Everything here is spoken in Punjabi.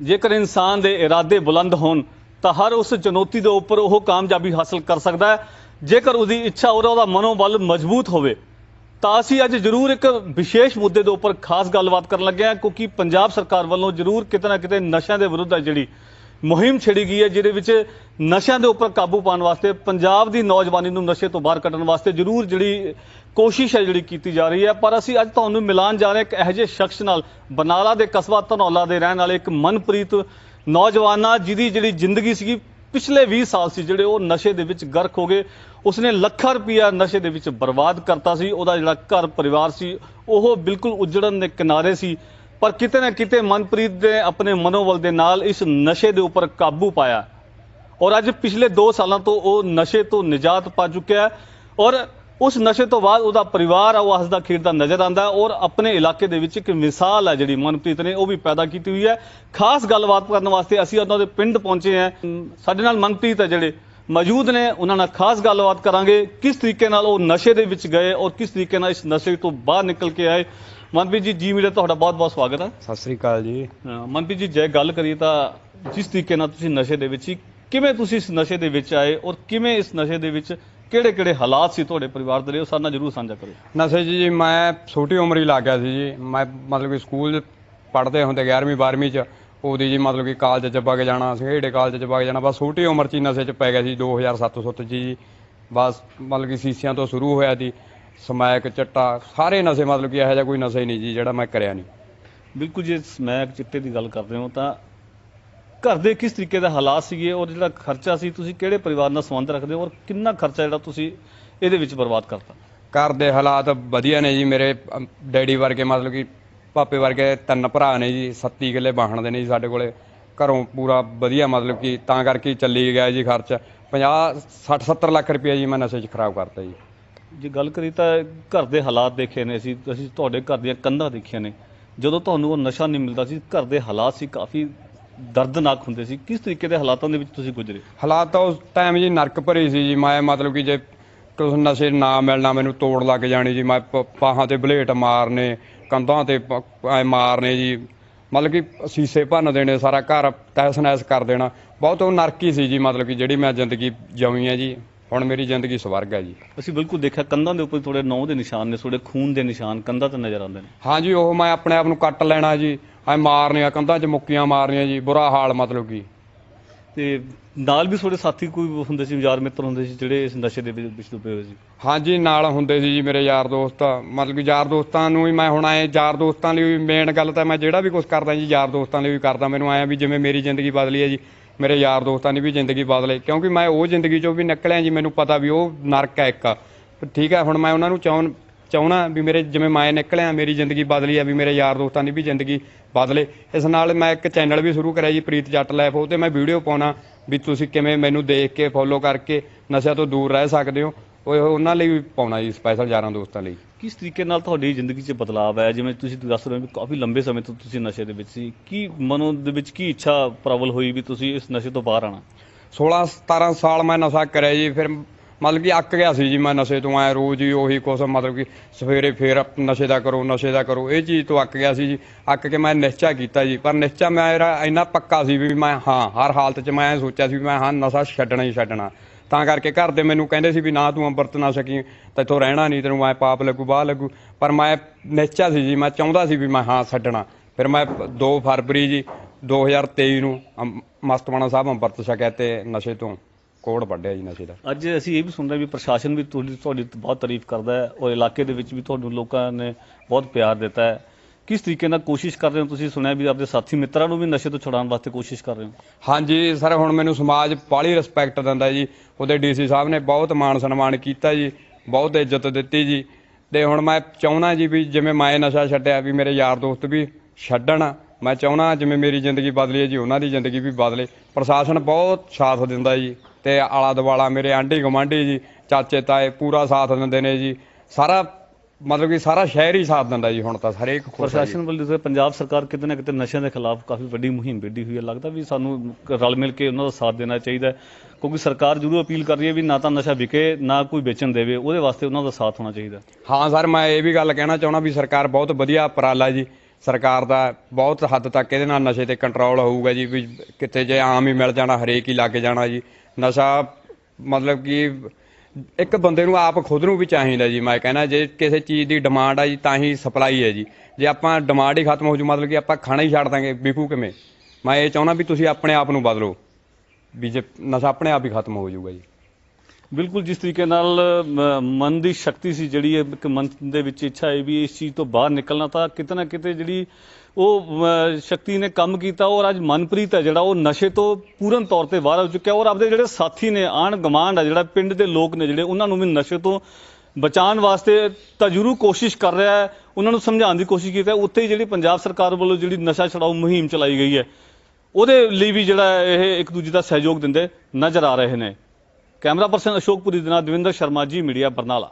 ਜੇਕਰ ਇਨਸਾਨ ਦੇ ਇਰਾਦੇ ਬੁਲੰਦ ਹੋਣ, ਤਾਂ ਹਰ ਉਸ ਚੁਣੌਤੀ ਦੇ ਉੱਪਰ ਉਹ ਕਾਮਯਾਬੀ ਹਾਸਲ ਕਰ ਸਕਦਾ ਹੈ। ਜੇਕਰ ਉਹਦੀ ਇੱਛਾ ਔਰ ਉਹਦਾ ਮਨੋਬਲ ਮਜ਼ਬੂਤ ਹੋਵੇ, ਤਾਂ ਅਸੀਂ ਅੱਜ ਜ਼ਰੂਰ ਇੱਕ ਵਿਸ਼ੇਸ਼ ਮੁੱਦੇ ਦੇ ਉੱਪਰ ਖਾਸ ਗੱਲਬਾਤ ਕਰਨ ਲੱਗੇ ਹਾਂ, ਕਿਉਂਕਿ ਪੰਜਾਬ ਸਰਕਾਰ ਵੱਲੋਂ ਜ਼ਰੂਰ ਕਿਤੇ ਨਾ ਕਿਤੇ ਨਸ਼ਿਆਂ ਦੇ ਵਿਰੁੱਧ ਹੈ ਜਿਹੜੀ ਮੁਹਿੰਮ ਛੇੜੀ ਗਈ ਹੈ, ਜਿਹਦੇ ਵਿੱਚ ਨਸ਼ਿਆਂ ਦੇ ਉੱਪਰ ਕਾਬੂ ਪਾਉਣ ਵਾਸਤੇ, ਪੰਜਾਬ ਦੀ ਨੌਜਵਾਨੀ ਨੂੰ ਨਸ਼ੇ ਤੋਂ ਬਾਹਰ ਕੱਢਣ ਵਾਸਤੇ ਜ਼ਰੂਰ ਜਿਹੜੀ ਕੋਸ਼ਿਸ਼ ਹੈ ਜਿਹੜੀ ਕੀਤੀ ਜਾ ਰਹੀ ਹੈ। ਪਰ ਅਸੀਂ ਅੱਜ ਤੁਹਾਨੂੰ ਮਿਲਾਨ ਜਾ ਰਹੇ ਇੱਕ ਇਹੋ ਜਿਹੇ ਸ਼ਖਸ ਨਾਲ ਬਨਾਲਾ ਦੇ ਕਸਬਾ ਧਨੌਲਾ ਦੇ ਰਹਿਣ ਵਾਲੇ ਇੱਕ ਮਨਪ੍ਰੀਤ ਨੌਜਵਾਨਾ ਜਿਹਦੀ ਜਿਹੜੀ ਜ਼ਿੰਦਗੀ ਸੀਗੀ ਪਿਛਲੇ 20 ਸਾਲ ਸੀ, ਜਿਹੜੇ ਉਹ ਨਸ਼ੇ ਦੇ ਵਿੱਚ ਗਰਕ ਹੋ ਗਏ। ਉਸਨੇ ਲੱਖਾਂ ਰੁਪਇਆ ਨਸ਼ੇ ਦੇ ਵਿੱਚ ਬਰਬਾਦ ਕਰਤਾ ਸੀ। ਉਹਦਾ ਜਿਹੜਾ ਘਰ ਪਰਿਵਾਰ ਸੀ, ਉਹ ਬਿਲਕੁਲ ਉਜੜਨ ਦੇ ਕਿਨਾਰੇ ਸੀ। ਪਰ ਕਿਤੇ ਨਾ ਕਿਤੇ ਮਨਪ੍ਰੀਤ ਨੇ ਆਪਣੇ ਮਨੋਬਲ ਦੇ ਨਾਲ ਇਸ ਨਸ਼ੇ ਦੇ ਉੱਪਰ ਕਾਬੂ ਪਾਇਆ। ਔਰ ਅੱਜ ਪਿਛਲੇ 2 ਸਾਲਾਂ ਤੋਂ ਉਹ ਨਸ਼ੇ ਤੋਂ ਨਿਜਾਤ ਪਾ ਚੁੱਕਿਆ ਹੈ ਔਰ ਉਸ ਨਸ਼ੇ ਤੋਂ ਬਾਅਦ ਉਹਦਾ ਪਰਿਵਾਰ ਆ, ਉਹ ਹੱਸਦਾ ਖੇਡਦਾ ਨਜ਼ਰ ਆਂਦਾ ਔਰ ਆਪਣੇ ਇਲਾਕੇ ਦੇ ਵਿੱਚ ਇੱਕ ਮਿਸਾਲ ਹੈ ਜਿਹੜੀ ਮਨਪ੍ਰੀਤ ਨੇ, ਉਹ ਵੀ ਪੈਦਾ ਕੀਤੀ ਹੋਈ ਹੈ। ਖਾਸ ਗੱਲਬਾਤ ਕਰਨ ਵਾਸਤੇ ਅਸੀਂ ਉਹਨਾਂ ਦੇ ਪਿੰਡ ਪਹੁੰਚੇ ਹਾਂ। ਸਾਡੇ ਨਾਲ ਮਨਪ੍ਰੀਤ ਹੈ ਜਿਹੜੇ ਮੌਜੂਦ ਨੇ, ਉਹਨਾਂ ਨਾਲ ਖਾਸ ਗੱਲਬਾਤ ਕਰਾਂਗੇ। ਕਿਸ ਤਰੀਕੇ ਨਾਲ ਉਹ ਨਸ਼ੇ ਦੇ ਵਿੱਚ ਗਏ ਔਰ ਕਿਸ ਤਰੀਕੇ ਨਾਲ ਇਸ ਨਸ਼ੇ ਤੋਂ ਬਾਹਰ ਨਿਕਲ ਕੇ ਆਏ? ਮਨਪ੍ਰੀਤ ਜੀ ਜੀ ਮੀਡੀਆ ਤੁਹਾਡਾ ਬਹੁਤ ਬਹੁਤ ਸਵਾਗਤ ਹੈ। ਸਤਿ ਸ੍ਰੀ ਅਕਾਲ ਜੀ। ਮਨਪ੍ਰੀਤ ਜੀ ਜੇ ਗੱਲ ਕਰੀਏ ਤਾਂ ਜਿਸ ਤਰੀਕੇ ਨਾਲ ਤੁਸੀਂ ਨਸ਼ੇ ਦੇ ਵਿੱਚ ਸੀ ਕਿਵੇਂ ਤੁਸੀਂ ਇਸ ਨਸ਼ੇ ਦੇ ਵਿੱਚ ਆਏ ਔਰ ਕਿਵੇਂ ਇਸ ਨਸ਼ੇ ਦੇ ਵਿੱਚ ਕਿਹੜੇ ਕਿਹੜੇ ਹਾਲਾਤ ਸੀ ਤੁਹਾਡੇ ਪਰਿਵਾਰ ਦੇ ਲਈ ਉਹ ਸਾਡੇ ਨਾਲ ਜਰੂਰ ਸਾਂਝਾ ਕਰੋ ਨਸ਼ੇ 'ਚ ਜੀ ਮੈਂ ਛੋਟੀ ਉਮਰ ਹੀ ਲੱਗ ਗਿਆ ਸੀ ਜੀ। ਮੈਂ ਮਤਲਬ ਕਿ ਸਕੂਲ ਪੜ੍ਹਦੇ ਹੁੰਦੇ 11ਵੀਂ 12ਵੀਂ 'ਚ ਉਹਦੀ ਜੀ ਮਤਲਬ ਕਿ ਕਾਲਜ 'ਚ ਵਗ ਜਾਣਾ ਸਿਹੜੇ ਕਾਲਜ 'ਚ ਵਗ ਜਾਣਾ ਬਸ ਛੋਟੀ ਉਮਰ 'ਚ ਹੀ ਨਸ਼ੇ 'ਚ ਪੈ ਗਿਆ ਸੀ 2007 ਸੁੱਤ 'ਚ ਜੀ। ਬਸ ਮਤਲਬ ਕਿ ਸੀਸਿਆਂ ਤੋਂ ਸ਼ੁਰੂ ਹੋਇਆ ਸੀ। ਸਮੈਕ ਚੱਟਾ ਸਾਰੇ ਨਸ਼ੇ ਮਤਲਬ ਕਿ ਇਹੋ ਜਿਹਾ ਕੋਈ ਨਸ਼ਾ ਹੀ ਨਹੀਂ ਜੀ ਜਿਹੜਾ ਮੈਂ ਕਰਿਆ ਨਹੀਂ। ਬਿਲਕੁਲ ਜੇ ਸਮੈਕ ਚਿੱਟੇ ਦੀ ਗੱਲ ਕਰਦੇ ਹੋ ਤਾਂ ਘਰ ਦੇ ਕਿਸ ਤਰੀਕੇ ਦੇ ਹਾਲਾਤ ਸੀਗੇ ਔਰ ਜਿਹੜਾ ਖਰਚਾ ਸੀ ਤੁਸੀਂ ਕਿਹੜੇ ਪਰਿਵਾਰ ਨਾਲ ਸੰਬੰਧ ਰੱਖਦੇ ਹੋ ਔਰ ਕਿੰਨਾ ਖਰਚਾ ਜਿਹੜਾ ਤੁਸੀਂ ਇਹਦੇ ਵਿੱਚ ਬਰਬਾਦ ਕਰਤਾ? ਘਰ ਦੇ ਹਾਲਾਤ ਵਧੀਆ ਨੇ ਜੀ ਮੇਰੇ ਡੈਡੀ ਵਰਗੇ ਮਤਲਬ ਕਿ ਪਾਪੇ ਵਰਗੇ ਤਿੰਨ ਭਰਾ ਨੇ ਜੀ 37 ਕਿੱਲੇ ਬਾਹਣ ਦੇ ਨੇ ਜੀ ਸਾਡੇ ਕੋਲੇ। ਘਰੋਂ ਪੂਰਾ ਵਧੀਆ ਮਤਲਬ ਕਿ ਤਾਂ ਕਰਕੇ ਚੱਲੀ ਗਿਆ ਜੀ ਖਰਚ। 50 60 70 ਲੱਖ ਰੁਪਏ ਜੀ ਮੈਂ ਨਸ਼ੇ 'ਚ ਖਰਾਬ ਕਰਤਾ ਜੀ। ਜੇ ਗੱਲ ਕਰੀ ਤਾਂ ਘਰ ਦੇ ਹਾਲਾਤ ਦੇਖੇ ਨੇ ਅਸੀਂ ਅਸੀਂ ਤੁਹਾਡੇ ਘਰ ਦੀਆਂ ਕੰਧਾਂ ਦੇਖੀਆਂ ਨੇ। ਜਦੋਂ ਤੁਹਾਨੂੰ ਉਹ ਨਸ਼ਾ ਨਹੀਂ ਮਿਲਦਾ ਸੀ, ਘਰ ਦੇ ਹਾਲਾਤ ਸੀ ਕਾਫੀ ਦਰਦਨਾਕ ਹੁੰਦੇ ਸੀ। ਕਿਸ ਤਰੀਕੇ ਦੇ ਹਾਲਾਤਾਂ ਦੇ ਵਿੱਚ ਤੁਸੀਂ ਗੁਜ਼ਰੇ? ਹਾਲਾਤ ਤਾਂ ਉਸ ਟਾਈਮ ਜੀ ਨਰਕ ਭਰੀ ਸੀ ਜੀ। ਮੈਂ ਮਤਲਬ ਕਿ ਜੇ ਕੁਛ ਨਸ਼ੇ ਨਾ ਮਿਲਣਾ, ਮੈਨੂੰ ਤੋੜ ਲੱਗ ਜਾਣੀ ਜੀ। ਮੈਂ ਪਾਹਾਂ ਤੇ ਬਲੇਟ ਮਾਰਨੇ, ਕੰਧਾਂ ਤੇ ਪ- ਮਾਰਨੇ ਜੀ। ਮਤਲਬ ਕਿ ਸੀਸੇ ਭੰਨ ਦੇਣੇ, ਸਾਰਾ ਘਰ ਤਹਿਸ ਨਹਿਸ ਕਰ ਦੇਣਾ। ਬਹੁਤ ਉਹ ਨਰਕ ਹੀ ਸੀ ਜੀ, ਮਤਲਬ ਕਿ ਜਿਹੜੀ ਮੈਂ ਜ਼ਿੰਦਗੀ ਜਿਉਈ ਹੈ ਜੀ। ਹੁਣ ਮੇਰੀ ਜ਼ਿੰਦਗੀ ਸਵਰਗ ਹੈ ਜੀ। ਅਸੀਂ ਬਿਲਕੁਲ ਦੇਖਿਆ ਕੰਧਾਂ ਦੇ ਉੱਪਰ ਥੋੜੇ ਨੌ ਦੇ ਨਿਸ਼ਾਨ ਨੇ ਥੋੜੇ ਖੂਨ ਦੇ ਨਿਸ਼ਾਨ ਕੰਧਾਂ ਤੇ ਨਜ਼ਰ ਆਉਂਦੇ ਨੇ। ਹਾਂਜੀ ਉਹ ਮੈਂ ਆਪਣੇ ਆਪ ਨੂੰ ਕੱਟ ਲੈਣਾ ਜੀ ਐ ਮਾਰਨੀਆਂ ਕੰਧਾਂ 'ਚ ਮੁੱਕੀਆਂ ਮਾਰਨੀਆਂ ਜੀ ਬੁਰਾ ਹਾਲ ਮਤਲਬ ਕਿ। ਤੇ ਨਾਲ ਵੀ ਥੋੜੇ ਸਾਥੀ ਕੋਈ ਹੁੰਦੇ ਸੀ ਯਾਰ ਮਿੱਤਰ ਹੁੰਦੇ ਸੀ ਜਿਹੜੇ ਇਸ ਨਸ਼ੇ ਦੇ ਵਿੱਚ ਡੁੱਬੇ ਹੋਏ ਸੀ? ਹਾਂਜੀ ਨਾਲ ਹੁੰਦੇ ਸੀ ਜੀ ਮੇਰੇ ਯਾਰ ਦੋਸਤ। ਮਤਲਬ ਕਿ ਯਾਰ ਦੋਸਤਾਂ ਨੂੰ ਵੀ ਮੈਂ ਹੁਣ ਆਏ ਯਾਰ ਦੋਸਤਾਂ ਲਈ ਮੇਨ ਗੱਲ ਤਾਂ ਮੈਂ ਜਿਹੜਾ ਵੀ ਕੁਝ ਕਰਦਾ ਜੀ ਯਾਰ ਦੋਸਤਾਂ ਲਈ ਵੀ ਕਰਦਾ। ਮੈਨੂੰ ਆਇਆ ਵੀ ਜਿਵੇਂ ਮੇਰੀ ਜ਼ਿੰਦਗੀ ਬਦਲੀ ਹੈ ਜੀ ਮੇਰੇ ਯਾਰ ਦੋਸਤਾਂ ਦੀ ਵੀ ਜ਼ਿੰਦਗੀ ਬਦਲੇ ਕਿਉਂਕਿ ਮੈਂ ਉਹ ਜ਼ਿੰਦਗੀ ਚੋਂ ਵੀ ਨਿਕਲਿਆ ਜੀ, ਮੈਨੂੰ ਪਤਾ ਵੀ ਉਹ ਨਰਕ ਹੈ ਇੱਕ। ਠੀਕ ਹੈ, ਹੁਣ ਮੈਂ ਉਹਨਾਂ ਨੂੰ ਚਾਹਣ ਚਾਹਣਾ ਵੀ ਮੇਰੇ ਜਿਵੇਂ ਮੈਂ ਨਿਕਲਿਆ, ਮੇਰੀ ਜ਼ਿੰਦਗੀ ਬਦਲੀ ਆ ਵੀ ਮੇਰੇ ਯਾਰ ਦੋਸਤਾਂ ਦੀ ਵੀ ਜ਼ਿੰਦਗੀ ਬਦਲੇ। ਇਸ ਨਾਲ ਮੈਂ ਇੱਕ ਚੈਨਲ ਵੀ ਸ਼ੁਰੂ ਕਰਿਆ ਜੀ, ਪ੍ਰੀਤ ਜੱਟ ਲਾਈਫ ਉਹ ਤੇ ਮੈਂ ਵੀਡੀਓ ਪਾਉਣਾ ਵੀ ਤੁਸੀਂ ਕਿਵੇਂ ਮੈਨੂੰ ਦੇਖ ਕੇ ਫੋਲੋ ਕਰਕੇ ਨਸ਼ਿਆਂ ਤੋਂ ਦੂਰ ਰਹਿ ਸਕਦੇ ਹੋ। ਉਹ ਉਹਨਾਂ ਲਈ ਵੀ ਪਾਉਣਾ ਜੀ ਸਪੈਸ਼ਲ ਯਾਰਾਂ ਦੋਸਤਾਂ ਲਈ। ਕਿਸ ਤਰੀਕੇ ਨਾਲ ਤੁਹਾਡੀ ਜ਼ਿੰਦਗੀ 'ਚ ਬਦਲਾਅ ਆਇਆ? ਜਿਵੇਂ ਤੁਸੀਂ ਦੱਸ ਰਹੇ ਹੋ ਵੀ ਕਾਫੀ ਲੰਬੇ ਸਮੇਂ ਤੋਂ ਤੁਸੀਂ ਨਸ਼ੇ ਦੇ ਵਿੱਚ ਸੀ। ਕੀ ਮਨੋਂ ਦੇ ਵਿੱਚ ਕੀ ਇੱਛਾ ਪ੍ਰਬਲ ਹੋਈ ਵੀ ਤੁਸੀਂ ਇਸ ਨਸ਼ੇ ਤੋਂ ਬਾਹਰ ਆਣਾ 16 17 ਸਾਲ ਮੈਂ ਨਸ਼ਾ ਕਰਿਆ ਜੀ ਫਿਰ ਮਤਲਬ ਕਿ ਅੱਕ ਗਿਆ ਸੀ ਜੀ ਮੈਂ ਨਸ਼ੇ ਤੋਂ ਆਇਆ ਰੋਜ਼ ਹੀ ਉਹੀ ਕੁਛ ਮਤਲਬ ਕਿ ਸਵੇਰੇ ਫੇਰ ਨਸ਼ੇ ਦਾ ਕਰੋ ਨਸ਼ੇ ਦਾ ਕਰੋ ਇਹ ਚੀਜ਼ ਤੋਂ ਅੱਕ ਗਿਆ ਸੀ ਜੀ। ਅੱਕ ਕੇ ਮੈਂ ਨਿਸ਼ਚਾ ਕੀਤਾ ਜੀ ਪਰ ਨਿਸ਼ਚਾ ਮੇਰਾ ਇੰਨਾ ਪੱਕਾ ਸੀ ਵੀ ਮੈਂ ਹਾਂ ਹਰ ਹਾਲਤ 'ਚ ਮੈਂ ਸੋਚਿਆ ਸੀ ਵੀ ਮੈਂ ਹਾਂ ਨਸ਼ਾ ਛੱਡਣਾ ਹੀ ਛੱਡਣਾ। ਤਾਂ ਕਰਕੇ ਘਰ ਦੇ ਮੈਨੂੰ ਕਹਿੰਦੇ ਸੀ ਵੀ ਨਾ ਤੂੰ ਅੰਮ੍ਰਿਤ ਨਾ ਸਕੀ ਤਾਂ ਇੱਥੋਂ ਰਹਿਣਾ ਨਹੀਂ, ਤੈਨੂੰ ਮੈਂ ਪਾਪ ਲੱਗੂ, ਬਾਹ ਲੱਗੂ। ਪਰ ਮੈਂ ਨਿਸ਼ਚਾ ਸੀ ਜੀ, ਮੈਂ ਚਾਹੁੰਦਾ ਸੀ ਵੀ ਮੈਂ ਹਾਂ ਛੱਡਣਾ। ਫਿਰ ਮੈਂ 2 ਫਰਵਰੀ ਜੀ 2023 ਨੂੰ ਅੰਮ- ਮਸਤਵਾਣਾ ਸਾਹਿਬ ਅੰਮ੍ਰਿਤ ਛਕਿਆ ਤੇ ਨਸ਼ੇ ਤੋਂ ਕੋੜ ਵੱਢਿਆ ਜੀ ਨਸ਼ੇ ਦਾ। ਅੱਜ ਅਸੀਂ ਇਹ ਵੀ ਸੁਣ ਰਹੇ ਵੀ ਪ੍ਰਸ਼ਾਸਨ ਵੀ ਤੁਹਾਡੀ ਤੁਹਾਡੀ ਬਹੁਤ ਤਾਰੀਫ ਕਰਦਾ ਹੈ ਔਰ ਇਲਾਕੇ ਦੇ ਵਿੱਚ ਵੀ ਤੁਹਾਨੂੰ ਲੋਕਾਂ ਨੇ ਬਹੁਤ ਪਿਆਰ ਦਿੱਤਾ ਹੈ। ਕਿਸ ਤਰੀਕੇ ਨਾਲ ਕੋਸ਼ਿਸ਼ ਕਰ ਰਹੇ ਹੋ ਤੁਸੀਂ? ਸੁਣਿਆ ਵੀ ਆਪਣੇ ਸਾਥੀ ਮਿੱਤਰਾਂ ਨੂੰ ਵੀ ਨਸ਼ੇ ਤੋਂ ਛੁਡਾਉਣ ਵਾਸਤੇ ਕੋਸ਼ਿਸ਼ ਕਰ ਰਹੇ ਹੋ। ਹਾਂਜੀ, ਸਰ, ਹੁਣ ਮੈਨੂੰ ਸਮਾਜ ਬਾਹਲੀ ਰਿਸਪੈਕਟ ਦਿੰਦਾ ਜੀ। ਉਹਦੇ ਡੀਸੀ ਸਾਹਿਬ ਨੇ ਬਹੁਤ ਮਾਣ ਸਨਮਾਨ ਕੀਤਾ ਜੀ, ਬਹੁਤ ਇੱਜ਼ਤ ਦਿੱਤੀ ਜੀ। ਤੇ ਹੁਣ ਮੈਂ ਚਾਹੁੰਦਾ ਜੀ ਵੀ ਜਿਵੇਂ ਮੈਂ ਨਸ਼ਾ ਛੱਡਿਆ ਵੀ ਮੇਰੇ ਯਾਰ ਦੋਸਤ ਵੀ ਛੱਡਣ, ਮੈਂ ਚਾਹੁੰਦਾ ਜਿਵੇਂ ਮੇਰੀ ਜ਼ਿੰਦਗੀ ਬਦਲੀ ਹੈ ਜੀ, ਉਹਨਾਂ ਦੀ ਜ਼ਿੰਦਗੀ ਵੀ ਬਦਲੇ। ਪ੍ਰਸ਼ਾਸਨ ਬਹੁਤ ਸਾਥ ਦਿੰਦਾ ਜੀ ਤੇ ਆਲਾ ਦੁਆਲਾ ਮੇਰੇ ਆਂਢੀ ਗੁਆਂਢੀ ਜੀ ਚਾਚੇ ਤਾਏ ਪੂਰਾ ਸਾਥ ਦਿੰਦੇ ਨੇ ਜੀ। ਸਾਰਾ ਮਤਲਬ ਕਿ ਸਾਰਾ ਸ਼ਹਿਰ ਹੀ ਸਾਥ ਦਿੰਦਾ ਜੀ ਹੁਣ ਤਾਂ ਹਰੇਕ ਖੁਸ਼ ਹੈ ਜੀ। ਪ੍ਰਸ਼ਾਸਨ ਵੱਲੋਂ ਜਦੋਂ ਪੰਜਾਬ ਸਰਕਾਰ ਕਿਤੇ ਨਾ ਕਿਤੇ ਨਸ਼ਿਆਂ ਦੇ ਖਿਲਾਫ ਕਾਫੀ ਵੱਡੀ ਮੁਹਿੰਮ ਵਿੱਢੀ ਹੋਈ ਹੈ ਲੱਗਦਾ ਵੀ ਸਾਨੂੰ ਰਲ ਮਿਲ ਕੇ ਉਹਨਾਂ ਦਾ ਸਾਥ ਦੇਣਾ ਚਾਹੀਦਾ ਹੈ ਕਿਉਂਕਿ ਸਰਕਾਰ ਜ਼ਰੂਰ ਅਪੀਲ ਕਰ ਰਹੀ ਹੈ ਵੀ ਨਾ ਤਾਂ ਨਸ਼ਾ ਵਿਕੇ ਨਾ ਕੋਈ ਵੇਚਣ ਦੇਵੇ ਉਹਦੇ ਵਾਸਤੇ ਉਹਨਾਂ ਦਾ ਸਾਥ ਹੋਣਾ ਚਾਹੀਦਾ ਹਾਂ ਸਰ ਮੈਂ ਇਹ ਵੀ ਗੱਲ ਕਹਿਣਾ ਚਾਹੁੰਦਾ ਵੀ ਸਰਕਾਰ ਬਹੁਤ ਵਧੀਆ ਉਪਰਾਲਾ ਜੀ ਸਰਕਾਰ ਦਾ ਬਹੁਤ ਹੱਦ ਤੱਕ ਇਹਦੇ ਨਾਲ ਨਸ਼ੇ ਤੇ ਕੰਟਰੋਲ ਹੋਊਗਾ ਜੀ ਵੀ ਕਿਤੇ ਜੇ ਆਮ ਹੀ ਮਿਲ ਜਾਣਾ ਹਰੇਕ ਹੀ ਲੱਗ ਜਾਣਾ ਜੀ ਨਸ਼ਾ ਮਤਲਬ ਕਿ ਇੱਕ ਬੰਦੇ ਨੂੰ ਆਪ ਖੁਦ ਨੂੰ ਵੀ ਚਾਹੀਦਾ ਜੀ, ਮੈਂ ਕਹਿੰਦਾ ਜੇ ਕਿਸੇ ਚੀਜ਼ ਦੀ ਡਿਮਾਂਡ ਆ ਜੀ, ਤਾਂ ਹੀ ਸਪਲਾਈ ਹੈ ਜੀ। ਜੇ ਆਪਾਂ ਡਿਮਾਂਡ ਹੀ ਖਤਮ ਹੋ ਜੂ, ਮਤਲਬ ਕਿ ਆਪਾਂ ਖਾਣਾ ਹੀ ਛੱਡ ਦਾਂਗੇ ਵਿਕੂ ਕਿਵੇਂ? ਮੈਂ ਇਹ ਚਾਹੁੰਦਾ ਵੀ ਤੁਸੀਂ ਆਪਣੇ ਆਪ ਨੂੰ ਬਦਲੋ, ਵੀ ਜੇ ਨਸ਼ਾ ਆਪਣੇ ਆਪ ਹੀ ਖਤਮ ਹੋ ਜਾਊਗਾ ਜੀ। ਬਿਲਕੁਲ, ਜਿਸ ਤਰੀਕੇ ਨਾਲ ਮ- ਮਨ ਦੀ ਸ਼ਕਤੀ ਸੀ ਜਿਹੜੀ ਇੱਕ ਮਨ ਦੇ ਵਿੱਚ ਇੱਛਾ ਹੈ ਵੀ ਇਸ ਚੀਜ਼ ਤੋਂ ਬਾਹਰ ਨਿਕਲਣਾ, ਤਾਂ ਕਿਤੇ ਨਾ ਕਿਤੇ ਜਿਹੜੀ ਉਹ ਸ਼ਕਤੀ ਨੇ ਕੰਮ ਕੀਤਾ, ਔਰ ਅੱਜ ਮਨਪ੍ਰੀਤ ਹੈ ਜਿਹੜਾ ਉਹ ਨਸ਼ੇ ਤੋਂ ਪੂਰਨ ਤੌਰ ਤੇ ਬਾਹਰ ਹੋ ਚੁੱਕਿਆ, ਔਰ ਆਪਦੇ ਜਿਹੜੇ ਸਾਥੀ ਨੇ ਆਣ ਗਮਾਂਡ ਆ, ਜਿਹੜਾ ਪਿੰਡ ਦੇ ਲੋਕ ਨੇ ਜਿਹੜੇ, ਉਹਨਾਂ ਨੂੰ ਵੀ ਨਸ਼ੇ ਤੋਂ ਬਚਾਉਣ ਵਾਸਤੇ ਤਾਂ ਜ਼ਰੂਰ ਕੋਸ਼ਿਸ਼ ਕਰ ਰਿਹਾ ਹੈ, ਉਹਨਾਂ ਨੂੰ ਸਮਝਾਉਣ ਦੀ ਕੋਸ਼ਿਸ਼ ਕੀਤੀ ਉੱਥੇ ਹੀ ਜਿਹੜੀ ਪੰਜਾਬ ਸਰਕਾਰ ਵੱਲੋਂ ਜਿਹੜੀ ਨਸ਼ਾ ਛਡਾਊ ਮੁਹਿੰਮ ਚਲਾਈ ਗਈ ਹੈ, ਉਹਦੇ ਲਈ ਵੀ ਜਿਹੜਾ ਇਹ ਇੱਕ ਦੂਜੇ ਦਾ ਸਹਿਯੋਗ ਦਿੰਦੇ ਨਜ਼ਰ ਆ ਰਹੇ ਨੇ। ਕੈਮਰਾ ਪਰਸਨ ਅਸ਼ੋਕਪੁਰੀ ਦੇ ਨਾਲ ਦਵਿੰਦਰ ਸ਼ਰਮਾ, ਜੀ ਮੀਡੀਆ ਬਰਨਾਲਾ।